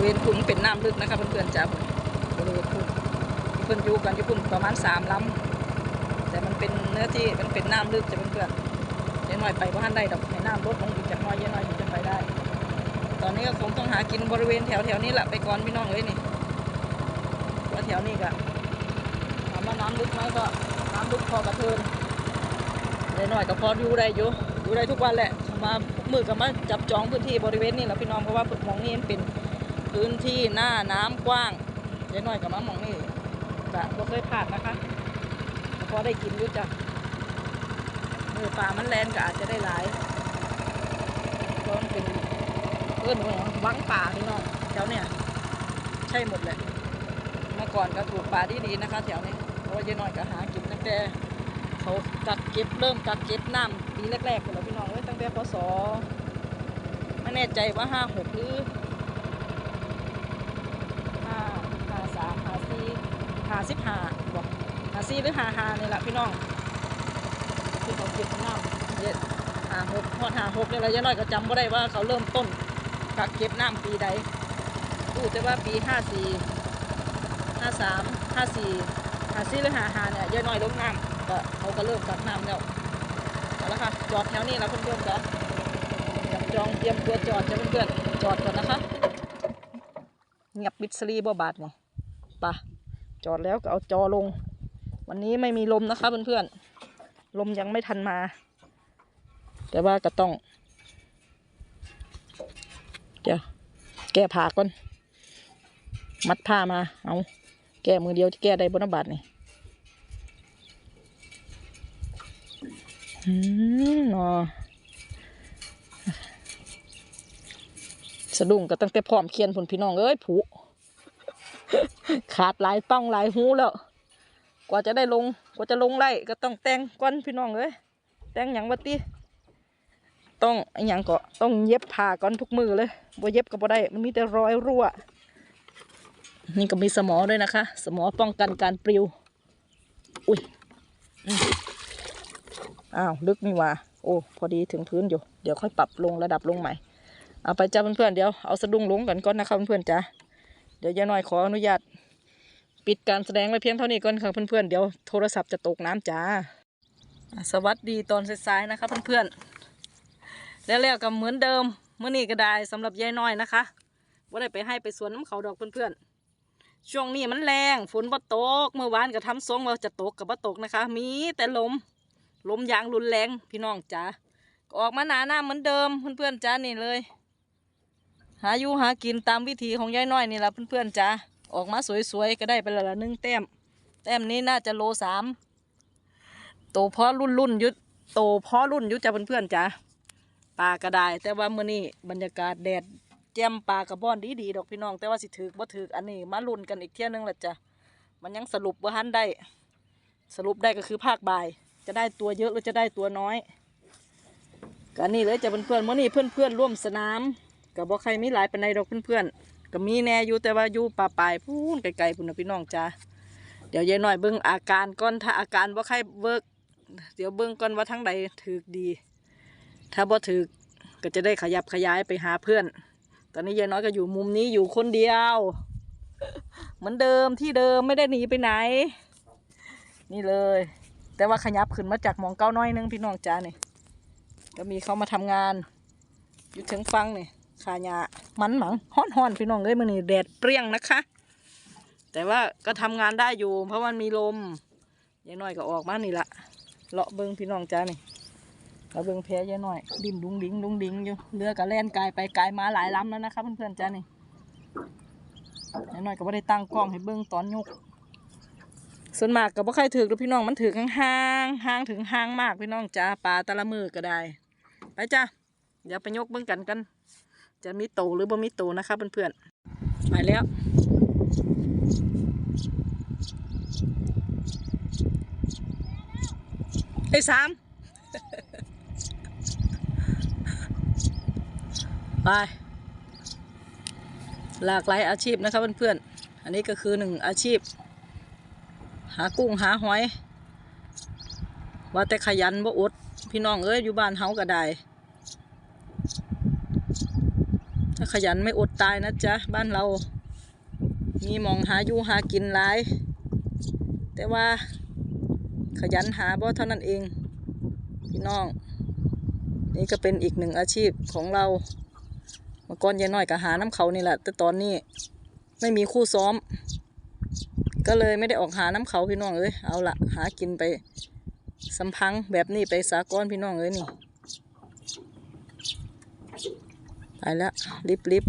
ริเวณพุ่นเป็นน้ำลึกนะคะเพื่อนๆจ้าบริเวณพุ่นที่เพื่อนอยู่กันที่พุ่นประมาณสามลำแต่มันเป็นเนื้อที่มันเป็นน้ำลึกจ้ะเพื่อนๆยายน้อยไปว่าทันได้ดอกให้น้ำลดลงอีกจากน้อยยายน้อยถึงจะไปได้ ตอนนี้ก็คงต้องหากินบริเวณแถวแถวๆนี้แหละไปก่อนพี่น้องเอ้ยนี่ว่าแถวนี้ก็ถามว่าน้ำลึกไหมก็น้ำลึกพอกระเทินยายน้อยก็พออยู่ได้อยู่อยู่ได้ทุกวันแหละมามือก็มาจับจองพื้นที่บริเวณนี้แหละพี่น้องเพราะว่าหมองนี้เป็น พื้นที่หน้าน้ำกว้างยายน้อยกับมาหมองนี่จะบ่เคยผ่านนะคะพอได้กินยู่จ้ะมือปลามันแลนก็อาจจะได้หลายเพราะมันเป็นเพื่อนว่าวังป่าพี่น้องแถวเนี่ยใช่หมดเลยเมื่อก่อนก็ปลูกป่าดีๆนะคะ แถวนี้เพราะว่าเยายน้อยก็หากินตั้งแต่เขากักเก็บเริ่มกักเก็บน้ำปีแรกๆเลยพี่น้องเอ้ยตั้งแต่พศไม่แน่ใจว่าห้าหกหรือห้าห้าสามห้าสี่ห้า สิบหาบอกห้าสี่หรือหาห้านี่แหละพี่น้องที่เขาเก็บน้ำเยอะหาหกพอหาหกเนี่ยราจะน้อยก็จำไม่ได้ว่าเขาเริ่มต้นกักเก็บน้ำปีใดรู้แต่ว่าปีห้าสี่ห้าสามห้าสี่หาสี่หรือหาหาเนี่ยยายน้อยลงน้ำก็เขาก็เริ่มกักน้ำแล้วเอาละค่ะจอดแถวนี้แล้วเพื่อนๆจ้ะจับจองเตรียมตัวจอดจ้ะเพื่อนๆจอดก่อนนะคะเงียบบิดสลีบ่บาดเนี่ยไปะ จอดแล้วก็เอาจอลง วันนี้ไม่มีลมนะคะเพื่อนๆ ลมยังไม่ทันมา แต่ว่าก็ต้องเดี๋ยวแก้ผาก่อน มัดผ้ามา เอาแก้มือเดียวที่แก้ได้บนบาทนี่อืมเนาะสะดุ้งก็ตั้งแต่พร้อมเคียนผลพี่น้องเอ้ยผู ขาดหลายต้องหลายหูแล้ว กว่าจะได้ลง กว่าจะลงไล่ก็ต้องแต่งก้อนพี่น้องเอ้ยแต่งหยังวัติต้องอหย่างก็ต้องเย็บผ้าก่อนทุกมือเลยบ่เย็บก็บ่ได้ มันมีแต่รอยรั่ว นี่ก็มีสมอด้วยนะคะ สมอป้องกันการปลิว อุ้ยอ้าวลึกนี่ว่าโอ้พอดีถึงพื้นอยู่ เดี๋ยวค่อยปรับลงระดับลงใหม่ เอาไปจ้าเพื่อนๆเดี๋ยวเอาสะดุ้งลงกันก่อนนะคะเพื่อนๆจ้า เดี๋ยวยายน้อยขออนุญาต ปิดการแสดงไว้เพียงเท่านี้ก่อนค่ะเพื่อนๆเดี๋ยวโทรศัพท์จะตกน้ำจ้าสวัสดีตอนสายๆนะคะเพื่อนๆแล้วแล้วก็เหมือนเดิมเมื่อนี้ก็ได้สำหรับยายน้อยนะคะว่าได้ไปให้ไปสวนน้ำเขาดอกเพื่อนๆช่วงนี้มันแรงฝนบ่ตกเมื่อวานก็ทำทรงว่าจะตกกับบ่ตกนะคะ มีแต่ลมลมยางรุนแรงพี่น้องจ๋าออกมาหนาหน้าเหมือนเดิมเพื่อนๆจ้านี่เลย หาอยู่หากินตามวิถีของยายน้อยนี่แหละเพื่อนๆจ้าออกมาสวยๆก็ได้ไปละละหนึ่งแต้ม แต้มนี้น่าจะโลสามโตพอรุ่นรุ่นๆยุดโตพอรุ่นยุดจ้าเพื่อนๆจ้าปลาก็ได้แต่ว่าเมื้อนี้บรรยากาศแดดแจ่มปลากระบ้อนดีดีๆดอกพี่น้อง แต่ว่าสิถือบ่ถืออันนี้มาลุ้นกันอีกเที่ยนึงแหละจ้ะมันยังสรุปว่าหันได้ สรุปได้ก็คือภาคบ่าย จะได้ตัวเยอะหรือจะได้ตัวน้อยกันนี่เลยจะเพื่อนๆเมื้อนี้เพื่อนๆร่วมสนาม กับบ่ใครไมีหลายปานใดดอกเพื่อนๆก็มีแน่อยู่แต่ว่าอยู่ป่าปลายพูนไกลๆพุ่นนะพี่น้องจ้าเดี๋ยวยายหน่อยเบิ่งอาการก่อนถ้าอาการบ่ใครเบิกเดี๋ยวเบิ่งก่อนว่าทั้งใดถือดี ถ้าบ่ถือก็จะได้ขยับขยายไปหาเพื่อน ตอนนี้ยายน้อยก็อยู่มุมนี้อยู่คนเดียว เหมือนเดิมที่เดิมไม่ได้หนีไปไหน นี่เลย แต่ว่าขยับขึ้นมาจากหมองเก้าน้อยนึงพี่น้องจ้านี่ก็มีเขามาทำงาน อยู่ถึงฟังนี่ ขายามันหมังฮ้อนหอนพี่น้องเอ้ยมันนี่แดดเปรี้ยงนะคะ แต่ว่าก็ทำงานได้อยู่ เพราะมันมีลมยายน้อยก็ออกมานี่ละเลาะเบิงพี่น้องจ้านี่เราะเบิ่งแพ้ยอะหน่อย ดินดุงดิงดุงดิงอยู่เรือก็แล่นไกลไปไกลมาหลายลำแล้วนะครับเพื่อนๆจ้านี่ยอะหน่อยก็ไม่ได้ตั้งกล้องให้เบิ่งตอนยกส่วนมากก็บ่ใครถือหรอพี่น้องมันถือห่างห่างถึงห่างมากพี่น้องจ้าปลาตะละมือก็ได้ ไปจ้าเดี๋ยวไปยกเบิ่งกันกัน จะมีโตหรือบ่มีโตนะคะเพื่อนๆไปแล้วไอ้สามไปหลากหลายอาชีพนะครับเพื่อนๆ อันนี้ก็คือหนึ่งอาชีพ หากุ้งหาหอย ว่าแต่ขยันบ่อด พี่น้องเอ้ยอยู่บ้านเฮาก็ได้ ถ้า ขยันไม่อดตายนะจ๊ะ บ้านเรา มีมองหาอยู่หากินหลาย แต่ว่าขยันหาบ่เท่านั้นเอง พี่น้อง นี่ก็เป็นอีกหนึ่งอาชีพของเราเมื่อก่อนยายน้อยก็หาน้ำเขานี่แหละ แต่ตอนนี้ไม่มีคู่ซ้อม ก็เลยไม่ได้ออกหาน้ำเขาพี่น้องเอ้ยเอาละหากินไปสัมพังแบบนี้ไปสากลพี่น้องเอ้ยนี่ ไปแล้ว ลิบลิบ